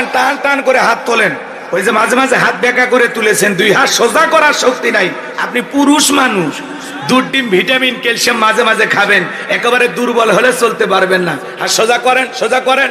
করেন, টান টান করে হাত তোলেন। ওই যে মাঝে মাঝে হাত বেঁকা করে তুলেছেন, দুই হাত সোজা করার শক্তি নাই। আপনি পুরুষ মানুষ, দুধ, ডিম, ভিটামিন, ক্যালসিয়াম মাঝে মাঝে খাবেন, একেবারে দুর্বল হলে চলতে পারবেন না। আর সোজা করেন সোজা করেন।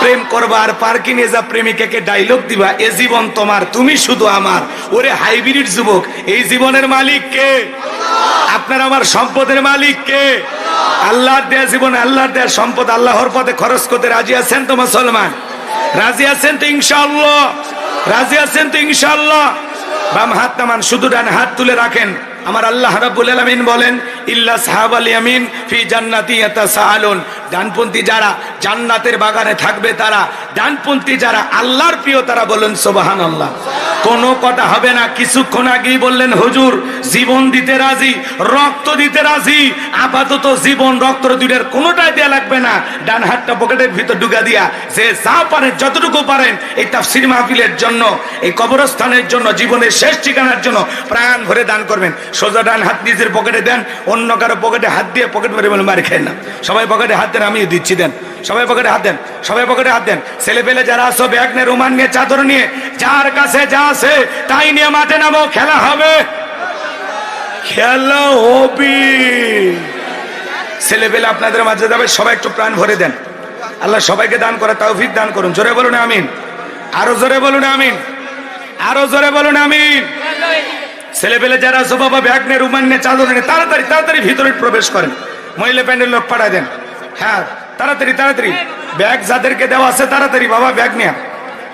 প্রেম করবা আর পার্কে প্রেমিকাকে ডায়লগ দিবা, এ জীবন তোমার, তুমি শুধু আমার। ওরে হাইব্রিড যুবক, এই জীবনের মালিক কে? আপনার আমার সম্পদের মালিক কে? আল্লাহর দেয়া জীবন, আল্লাহর দেয়া সম্পদ, আল্লাহর পথে খরচ করতে রাজি আছেন তো মুসলমান? রাজি আছেন তো ইনশাআল্লাহ? রাজি আছেন তো ইনশাআল্লাহ? বাম হাত নামান, শুধু ডান হাত তুলে রাখেন। আমার আল্লাহ রাব্বুল আলামিন বলেন, ইল্লা সাহাবাল ইয়ামিন ফি জান্নাতি ইয়াতাসাআলুন। ডানপন্থী যারা জান্নাতের বাগানে থাকবে তারা। ডানপন্থী যারা আল্লাহর প্রিয়, তারা বলেন সুবহানাল্লাহ। কোনো কথা হবে না। কিছুক্ষণ আগেই বললেন, হুজুর, জীবন দিতে রাজি, রক্ত দিতে রাজি। আপাতত জীবন রক্ত দুইটার কোনোটাই দেয়া লাগবে না। ডান হাতটা পকেটের ভিতর ঢুকা দিয়া যে যা পারেন, যতটুকু পারেন, এই তাফসির মাহফিলের জন্য, এই কবরস্থানের জন্য, জীবনের শেষ ঠিকানার জন্য প্রাণ ভরে দান করবেন। সোজা ডান হাত নিজের পকেটে দেন, অন্য কারও পকেটে হাত দিয়ে পকেট ভরে বলে মারি খেয়ে না সবাই পকেটে হাত দেন আমি দিচ্ছি, দেন। সবাই পকেটে হাত দেন, সবাই পকেটে হাত দেন। ছেলে পেলে যারা আসো ব্যাগ নিয়ে রুমান নিয়ে, চাদর নিয়ে, যার কাছে যা আছে, তাই নিয়ে মাঠে নামো, খেলা হবে। খেলা হবে। ছেলে পেলে আপনাদের মাঝে যাবে, সবাই একটু প্রাণ ভরে দেন। আল্লাহ সবাইকে দান করে তৌফিক দান করুন। জোরে বলুন আমিন। আরও জোরে বলুন আমিন। আরও জোরে বলুন আমিন। ছেলে পেলে যারা আছে, বাবা, ব্যাগ নিয়ে রুমান নিয়ে, চাদর নিয়ে, তাড়াতাড়ি তাড়াতাড়ি ভিতরে প্রবেশ করেন। মহিলা প্যান্ডেল লোক পাঠায় দেন। হ্যাঁ। তাড়াতাড়ি তাড়াতাড়ি। ব্যাগ যাদেরকে দেওয়া আছে, তাড়াতাড়ি বাবা, ব্যাগ নিয়ে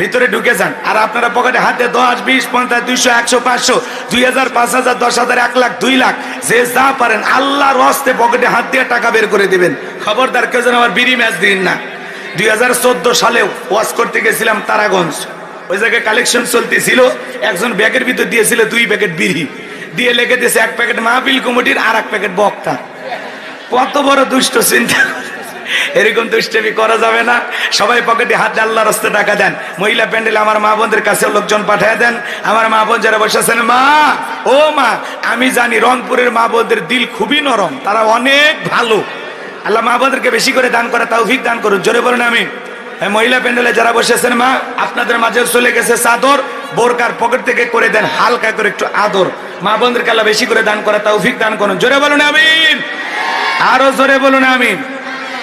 ভিতরে ঢুকে যান। আর আপনারা পকেটে হাতে দশ, বিশ, পঞ্চাশ, দুইশো, একশো, পাঁচশো, দুই হাজার, পাঁচ হাজার, দশ হাজার, এক লাখ, দুই লাখ, যে যা পারেন আল্লাহর হস্তে পকেটে হাত দিয়ে টাকা বের করে দিবেন। খবরদার, কেউ যেন আমার বিড়ি ম্যাচ দিন না। দুই হাজার চোদ্দ সালে ওয়াশ করতে গেছিলাম তারাগঞ্জ। ওই জায়গায় কালেকশন চলতেছিল। একজন ব্যাগের ভিতর দিয়েছিল দুই প্যাকেট বিড়ি। দিয়ে লেগে দিয়েছে এক প্যাকেট মাহফিল কমিটির আর এক প্যাকেট বক্তা। কত বড় দুষ্ট চিন্তা। এরকম দুষ্টামি করা যাবে না। সবাই পকেটে হাত দিয়ে আল্লাহর রাস্তে টাকা দেন। মহিলা প্যান্ডেলে আমার মা বোনদের কাছে লোকজন পাঠিয়ে দেন। আমার মা বোন যারা বসেছেন মা, ও মা, আমি জানি রংপুরের মা বোনদের দিল খুবই নরম, তারা অনেক ভালো। আল্লাহ মা বোনদেরকে বেশি করে দান করে, তৌফিক দান করুন। জোরে বলুন আমি মহিলা প্যান্ডেলে যারা বসেছেন মা, আপনাদের মাঝে চলে গেছে চাদর, বোরকার পকেট থেকে করে দেন, হালকা করে একটু আদর। মা বোনদেরকে আল্লাহ বেশি করে দান করে, তৌফিক দান করুন। জোরে বলুন, আমিন। আরও জোরে বলুন, আমিন।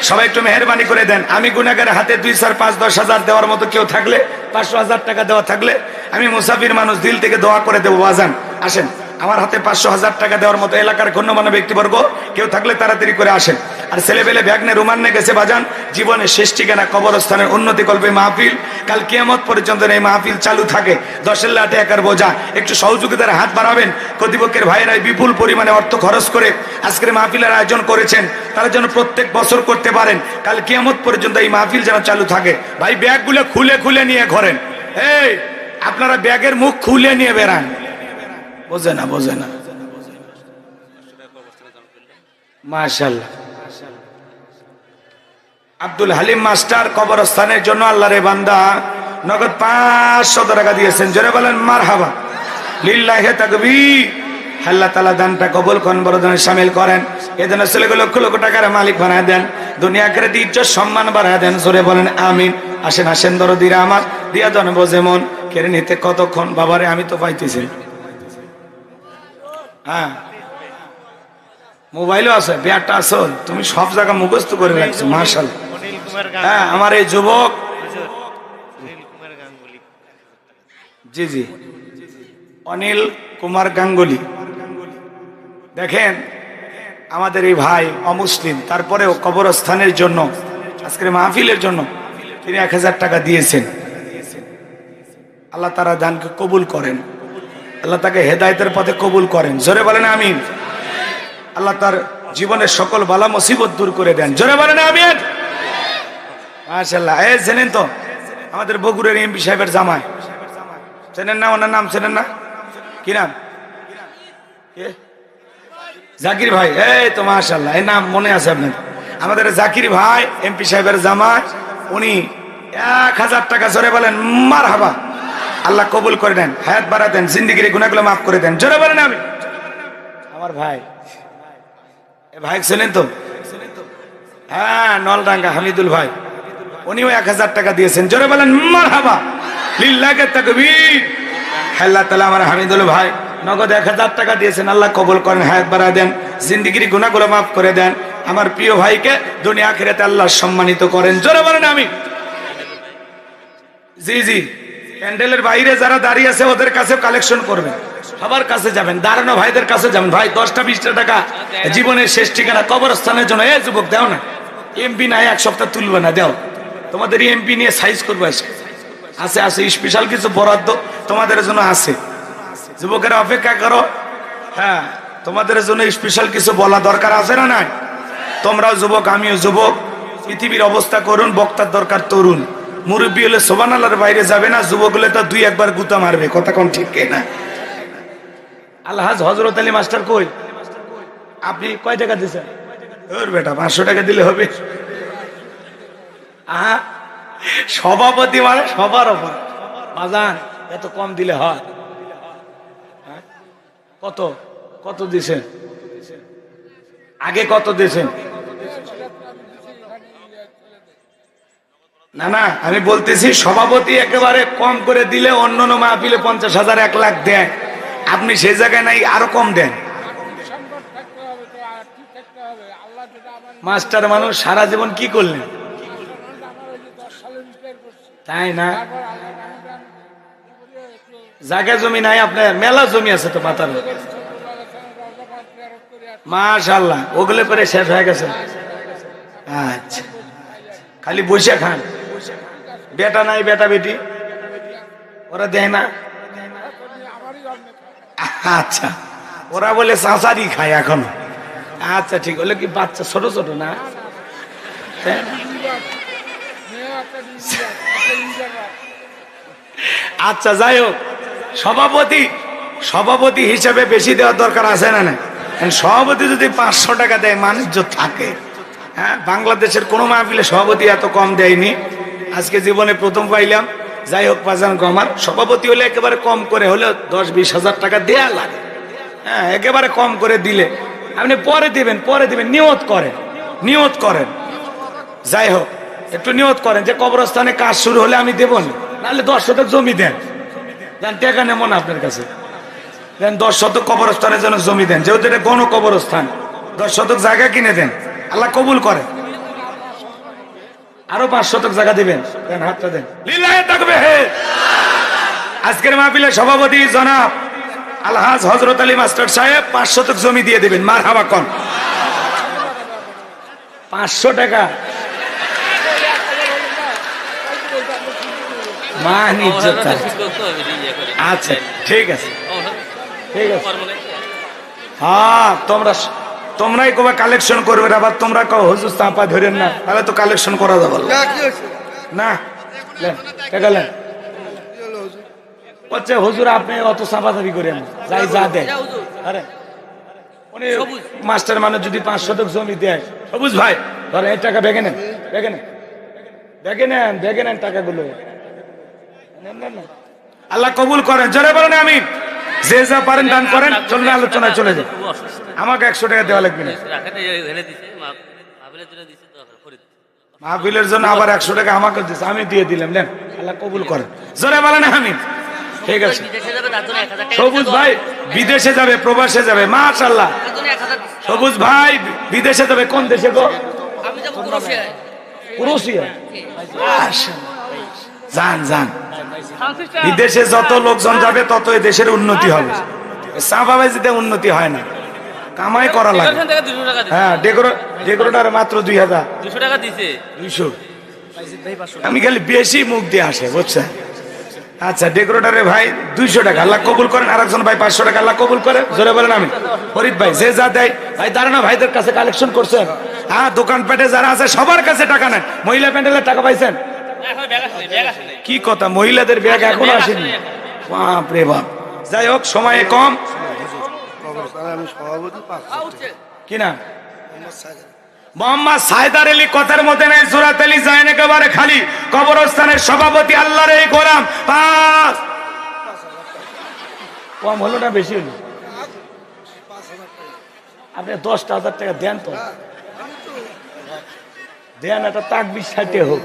সবাই একটু মেহরবানি করে দেন। আমি গুনাগার হাতে দুই চার পাঁচ, দশ হাজার দেওয়ার মতো কেউ থাকলে, পাঁচশো হাজার টাকা দেওয়া থাকলে, আমি মুসাফির মানুষ দিল থেকে দোয়া করে দেবো। বাজান আসেন। আমার হাতে পাঁচশো হাজার টাকা দেওয়ার মতো এলাকার গণ্যমান্য ব্যক্তিবর্গ কেউ থাকলে তাড়াতাড়ি করে আসেন। আর ছেলেবেলে ব্যাগ নিয়ে রুমান নিয়ে গেছে বাজান। জীবনের শেষ ঠিকানা কবরস্থানের উন্নতি কল্পে মাহফিল। কাল কিয়ামত পর্যন্ত এই মাহফিল চালু থাকে। দশের লাটে একার বোঝা। একটু সহযোগিতার হাত বাড়াবেন। কর্তৃপক্ষের ভাইয়েরা বিপুল পরিমাণে অর্থ খরচ করে আজকের মাহফিলের আয়োজন করেছেন। তারা যেন প্রত্যেক বছর করতে পারেন। কাল কিয়ামত পর্যন্ত এই মাহফিল যেন চালু থাকে। ভাই, ব্যাগগুলো খুলে খুলে নিয়ে ঘরেন। এই, আপনারা ব্যাগের মুখ খুলে নিয়ে বেড়ান। বোঝে না বোঝে না। মাশাল্লাহ আব্দুল হালিম মাস্টার কবরস্থানের জন্য আল্লাহ রে বান্দা নগদ পাঁচশো টাকা দিয়েছেন। জোরে বলেন মার হাবা লিল্লাহে তাকবি আল্লাহ তালা দানটা কবুল খন বড় সামিল করেন। এজন্য ছেলেগুলো লক্ষ লক্ষ টাকার মালিক বানায় দেন। দুনিয়া করে ইজ্জত, সম্মান বাড়ায় দেন, জোরে বলেন, আমিন। আসেন আসেন, দরদিরা আমার। দিয়া জানব যেমন, কেড়ে নিতে কতক্ষণ? বাবারে, আমি তো পাইতেছি। হ্যাঁ। মোবাইলও আছে ব্যাগটা আসল তুমি সব জায়গা মুখস্থ করে রাখছো মার্শাল হ্যাঁ আমার এই যুবক। জি জি। অনিল কুমার গাঙ্গুলি। দেখেন আমাদের এই ভাই অমুসলিম তারপরেও কবরস্থানের জন্য আজকের মাহফিলের জন্য তিনি এক হাজার টাকা দিয়েছেন। আল্লাহ তারা দানকে কবুল করেন। আল্লাহ তাকে হেদায়তের পথে কবুল করেন। জোরে বলেন আমিন। আল্লাহ তার জীবনের সকল বালা মুসিবত দূর করে দেন। জোরে বলেন আমিন। মাশাল্লাহ এ জেনেন তো? আমাদের বগুড়ের এমপি সাহেবের জামাই। চেনেন না ওনার নাম, চেনেন না? কি নাম? জাকির ভাই। এই তো মাশাল্লাহ এই নাম মনে আছে আপনার আমাদের জাকির ভাই, এমপি সাহেবের জামাই, উনি এক হাজার টাকা জোরে বলেন মার হাবা আল্লাহ কবুল করে দেন হায়াত বাড়া দেন জিন্দিগির গুণাগুলো মাফ করে দেন। জোরে বলেন আমি। আমার ভাই। ভাই ছিলেন তো? হ্যাঁ নলডাঙ্গা হামিদুল ভাই। উনিও এক হাজার টাকা দিয়েছেন। জোরে বলেন মার হাবা লিল্লাকে তাকবীর আল্লাহ তালা আমার হামিদুল ভাই, নগদ এক হাজার টাকা দিয়েছেন। আল্লাহ কবুল করেন, হায়াত দেন, জিন্দিগির গুণাগুলো মাফ করে দেন। আমার প্রিয় ভাইকে দুনিয়া আল্লাহ সম্মানিত করেন। জোরে বলেন আমি জি জি। প্যান্ডেলের বাইরে যারা দাঁড়িয়ে আছে, ওদের কাছে কালেকশন করবেন। সবার কাছে যাবেন, দাঁড়ানো ভাইদের কাছে যাবেন। ভাই, দশটা, বিশটা টাকা জীবনের শেষ ঠিকানা কবরস্থানের জন্য। এ, যুবক, দাও না। এমপি নাই, এক সপ্তাহ তুলবে না, দাও। তোমাদের এমপি নিয়ে সাইজ করব আজকে। আছে আছে স্পেশাল কিছু বরাদ্দ তোমাদের জন্য আছে। যুবকেরা অপেক্ষা করো। হ্যাঁ তোমাদের জন্য স্পেশাল কিছু বলা দরকার আছে না নাই? তোমরাও যুবক, আমিও যুবক। পৃথিবীর অবস্থা করুন, বক্তার দরকার তরুণ। মুরব্বী হলে সোবান আল্লাহর বাইরে যাবে না, যুবক হলে তো দুই, একবার গুতা মারবে, কথা কোন ঠিক না? আলহাজ হজরত আলী মাস্টার কই? আপনি কয় টাকা দিয়েছেন? ওর বেটা, পাঁচশো টাকা দিলে হবে। সভাপতি মানে সবার ওপর বাজান, এত কম দিলে হয়। হ্যাঁ? কত? কত দিছেন? আগে কত দিয়েছেন না না, আমি বলতেছি, সভাপতি একেবারে কম করে দিলে অন্য মাহফিলে পঞ্চাশ হাজার, এক লাখ দেন। আপনি সেই জায়গায় নাই, আরও কম দেন। মাস্টার মানুষ সারা জীবন কি করলেন আমার ওই যে দশ সালে রিটায়ার করছি তাই না? জায়গা জমি নাই আপনার, মেলা জমি আছে তো আসছি। মাশাল্লাহ ওগুলো করে শেষ হয়ে গেছে। আচ্ছা খালি বসে খান। বেটা নাই, বেটা বেটি। ওরা দেয় না। আচ্ছা ওরা বলে চাঁচারি খায় এখন। আচ্ছা ঠিক হলে কি বাচ্চা, ছোট ছোট না হ্যাঁ? মেয়েও একটা ইঞ্জিনিয়ার একটা ইঞ্জিনিয়ার আচ্ছা যাই হোক। সভাপতি সভাপতি হিসাবে বেশি দেওয়ার দরকার আছে না না? সভাপতি যদি পাঁচশো টাকা দেয় বাণিজ্য থাকে। হ্যাঁ বাংলাদেশের কোনো মাহফিলে সভাপতি এত কম দেয়নি। আজকে জীবনে প্রথম পাইলাম। যাই হোক পাজান আমার। সভাপতি হলে একেবারে কম করে হলে দশ বিশ হাজার টাকা দেয়া লাগে। হ্যাঁ একেবারে কম করে দিলে। আপনি পরে দিবেন পরে দিবেন। নিয়ত করেন নিয়ত করেন। যাই হোক। একটু নিয়ত করেন যে কবরস্থানে কাজ শুরু হলে আমি দেবো নাহলে দশ শতক জমি দেন। দেন টাকা আপনার কাছে। দশ শতক কবরস্থানের জন্য জমি দেন। যেহেতু এটা গণ কবরস্থান, দশ শতক জায়গা কিনে দেন। আল্লাহ কবুল করে। আরও পাঁচ শতক জায়গা দিবেন। হাতটা দেন। থাকবে হে আজকের মাহফিলে সভাপতি জনাব আলহাজ হজরত আলী মাস্টার সাহেব পাঁচ শতক জমি দিয়ে দিবেন। মার হাবা কন পাঁচশো টাকা। মান ইজ্জত আচ্ছা ঠিক আছে। ঠিক আছে। হ্যাঁ তোমরা তোমরাই কবে কালেকশন করবে আবার? তোমরা কো হুজুর চাপা ধরেন না। তাহলে তো কালেকশন করা যাবে না। বলছে হুজুর আপনি অত চাপা চাপি করেন যাই যা দেয় আরে উনি মাস্টার মানুষ যদি পাঁচ শতক জমি দেয় সবুজ ভাই ধরেন এই টাকা বেগে নেন বেগে নেন বেগে নেন বেগে নেন টাকাগুলো। আল্লাহ কবুল করেন জোরে বলেন আমি যে যা পারেন দান করেন চলুন আলোচনায় চলে যান আমাকে একশো টাকা দেওয়া লাগবে না। মাহফিলের জন্য আবার একশো টাকা আমাকে দিচ্ছে আমি দিয়ে দিলাম নেন। আল্লাহ কবুল করেন। জোরে বলেন আমি ঠিক আছে। সবুজ ভাই বিদেশে যাবে প্রবাসে যাবে মাশাল্লাহ সবুজ ভাই বিদেশে যাবে কোন দেশে গো? ক্রোশিয়া। যান যান। বিদেশে যত লোকজন যাবে তত এই দেশের উন্নতি হবে। চাঁপাবাজিতে উন্নতি হয় না। কামাই করা লাগে। হ্যাঁ ডেকোর- ডেকোরেটর মাত্র দুই হাজার। দুশো টাকা দিছে দুইশো। আমি খালি বেশি মুখ দিয়ে আসে বুঝছেন আচ্ছা ডেকোরেটরে ভাই দুইশো টাকা। আল্লাহ কবুল করেন আর একজন ভাই পাঁচশো টাকা। আল্লাহ কবুল করে। জোরে বলেন আমি। ফরিদ ভাই যে যা দেয়। ভাই দাঁড়ানো ভাইদের কাছে কালেকশন করছেন। হ্যাঁ দোকানপাটে যারা আছে সবার কাছে টাকা নেন। মহিলা প্যান্ডেলের টাকা পাইছেন। কি কথা? মহিলাদের ব্যাগ এখন আসেনি? বাপ রে বাপ। যাই হোক সময়ে কম। আমি সভাপতি পাঁচ কি না মোহাম্মদ সাইদার আলী কথার মধ্যে নেই সুরাত আলী জাইন একেবারে খালি। কবরস্থানের সভাপতি আল্লাহর এই গোলাম। পাঁচ কম হলো না বেশি হলো? আপনি দশটা হাজার টাকা দেন তো। দেন একটা তাক বিশ্বাসে হোক।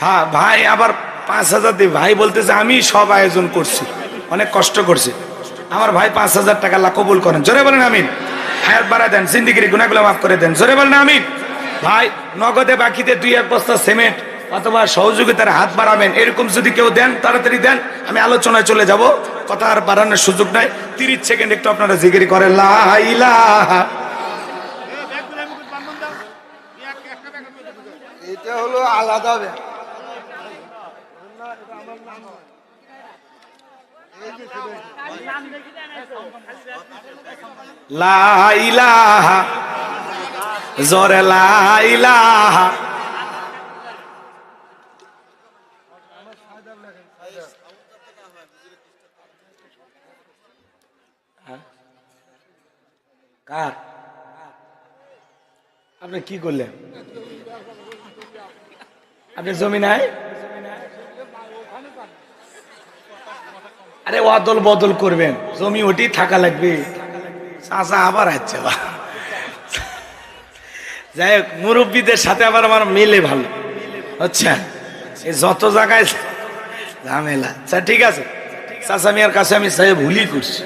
হ্যাঁ ভাই, আবার পাঁচ হাজার দিই ভাই বলতেছে আমি সব আয়োজন করছি। অনেক কষ্ট করছি। আমার ভাই পাঁচ হাজার টাকা আল্লাহ কবুল করেন। জোরে বলেন আমিন। হায়াত বাড়া দেন, জিন্দিগিরি গুণাগুলো মাফ করে দেন। জোরে বলেন আমিন। ভাই, নগদে বাকিতে দুই, এক বস্তা সিমেন্ট অথবা সহযোগিতার হাত বাড়াবেন। এরকম যদি কেউ দেন, তাড়াতাড়ি দেন। আমি আলোচনায় চলে যাব। কথা আর বাড়ানোর সুযোগ নাই। তিরিশ সেকেন্ড একটু আপনারা জিগিরি করেন। লা ইলাহা। এটা হলো আলাদা ব্যাগ। জোরে হ্যাঁ? কার? আপনি কি করলেন? আপনি জমি নাই? আরে অদল বদল করবেন। জমি ওটি থাকা লাগবে। চাচা আবার আসছে বা যাই হোক, মুরব্বীদের সাথে আবার আমার মেলে ভালো। আচ্ছা এই যত জায়গায় ঝামেলা। আচ্ছা ঠিক আছে। চাচা মিয়ার কাছে আমি সাহেব ভুলই করছি।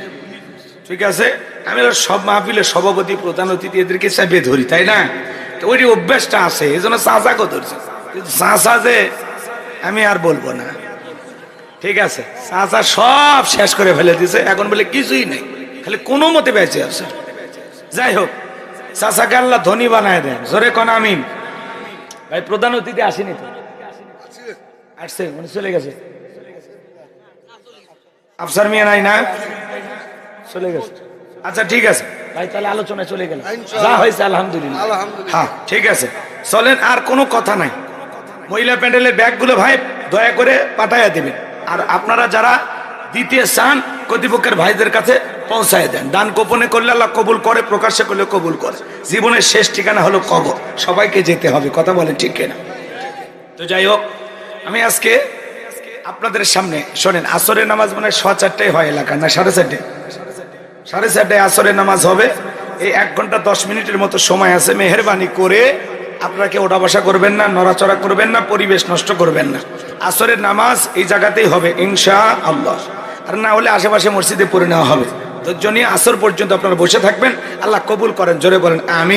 ঠিক আছে? আমি সব মাহফিলের সভাপতি, প্রধান অতিথি, এদেরকে চাপে ধরি, তাই না? তো ওই অভ্যাসটা আছে এই জন্য চাচাকে ধরছি? কিন্তু চাচা যে, আমি আর বলব না। ঠিক আছে। চাচা সব শেষ করে ফেলে দিছে এখন বলে কিছুই নেই। খালি কোনো মতে বেঁচে আছে। যাই হোক চাচাকে আল্লাহ ধনী বানায় দেন। জোরে কন আমিন। ভাই প্রধান অতিথি আসেনি তো? আসছে মানে চলে গেছে। আফসার মিয়া নাই না? চলে গেছে। আচ্ছা ঠিক আছে। ভাই তাহলে আলোচনায় চলে গেল যা হয়েছে আলহামদুলিল্লাহ। আলহামদুলিল্লাহ। হ্যাঁ ঠিক আছে। চলেন আর কোনো কথা নাই। মহিলা প্যান্ডেলের ব্যাগগুলো ভাই দয়া করে পাঠাইয়া দেবেন। আর আপনারা যারা দিতে চান কর্তৃপক্ষের ভাইদের কাছে পৌঁছায় দেন, দান গোপনে করলে আল্লাহ কবুল করে, প্রকাশ্যে করলে কবুল করে। জীবনের শেষ ঠিকানা হলো কবর। সবাইকে যেতে হবে, কথা বলেন ঠিক কিনা? তো যাই হোক, আমি আজকে আপনাদের সামনে, শোনেন, আসরের নামাজ মানে ছ চারটায় হয় এলাকা না, সাড়ে চারটে? সাড়ে চারটায় আসরের নামাজ হবে। এই এক ঘণ্টা দশ মিনিটের মতো সময় আছে, মেহরবানি করে আপনারা কেউ ওঠা বসা করবেন না, নড়াচড়া করবেন না, পরিবেশ নষ্ট করবেন না। আসরের নামাজ এই জায়গাতেই হবে ইনশা আল্লাহ আর না হলে আশেপাশে মসজিদে পড়ে নেওয়া হবে। জন্য আসর পর্যন্ত আপনারা বসে থাকবেন, আল্লাহ কবুল করেন, জোরে বলেন আমি